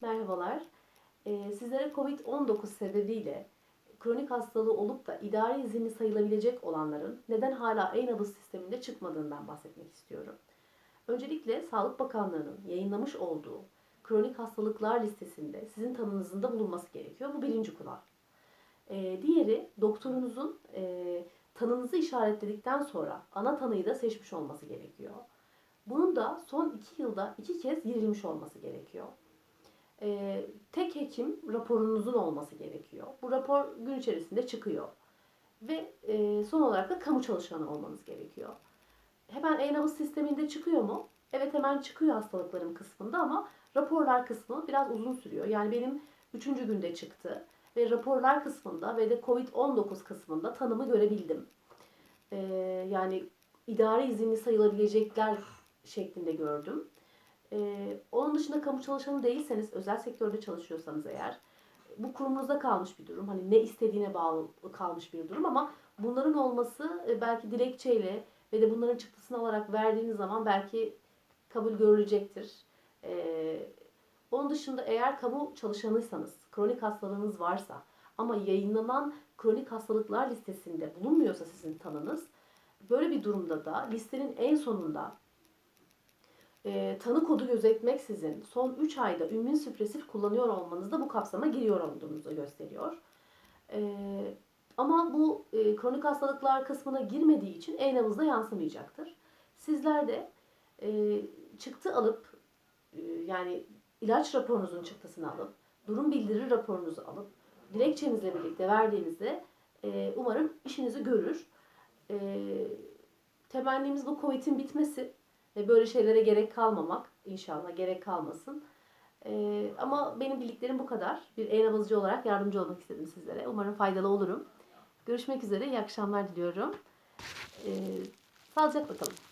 Merhabalar. Ee, sizlere COVID-19 sebebiyle kronik hastalığı olup da idari izinli sayılabilecek olanların neden hala e-nabız sisteminde çıkmadığından bahsetmek istiyorum. Öncelikle Sağlık Bakanlığı'nın yayınlamış olduğu kronik hastalıklar listesinde sizin tanınızın da bulunması gerekiyor. Bu birinci kural. Ee, diğeri doktorunuzun e, tanınızı işaretledikten sonra ana tanıyı da seçmiş olması gerekiyor. Bunun da son iki yılda iki kez girilmiş olması gerekiyor. Ee, tek hekim raporunuzun olması gerekiyor. Bu rapor gün içerisinde çıkıyor. Ve e, son olarak da kamu çalışanı olmanız gerekiyor. Hemen e-nabız sisteminde çıkıyor mu? Evet hemen çıkıyor hastalıkların kısmında ama raporlar kısmı biraz uzun sürüyor. Yani benim üçüncü günde çıktı ve raporlar kısmında ve de COVID-19 kısmında tanımı görebildim. Ee, yani idari izinli sayılabilecekler şeklinde gördüm. Ee, onun dışında kamu çalışanı değilseniz, özel sektörde çalışıyorsanız eğer, bu kurumunuzda kalmış bir durum. Hani ne istediğine bağlı kalmış bir durum ama bunların olması e, belki dilekçeyle ve de bunların çıktısını alarak verdiğiniz zaman belki kabul görülecektir. Ee, onun dışında eğer kamu çalışanıysanız, kronik hastalığınız varsa ama yayınlanan kronik hastalıklar listesinde bulunmuyorsa sizin tanınız, böyle bir durumda da listenin en sonunda e, tanı kodu gözetmeksizin son 3 ayda ümmin süpresif kullanıyor olmanız da bu kapsama giriyor olduğunuzu gösteriyor. E, ama bu e, kronik hastalıklar kısmına girmediği için e-nabızda yansımayacaktır. Sizler de e, çıktı alıp e, yani ilaç raporunuzun çıktısını alıp durum bildirir raporunuzu alıp dilekçenizle birlikte verdiğinizde e, umarım işinizi görür. E, temennimiz bu Covid'in bitmesi ve böyle şeylere gerek kalmamak. İnşallah gerek kalmasın. Ee, ama benim bildiklerim bu kadar. Bir e-nabızcı olarak yardımcı olmak istedim sizlere. Umarım faydalı olurum. Görüşmek üzere. İyi akşamlar diliyorum. Ee, sağlıcakla kalın.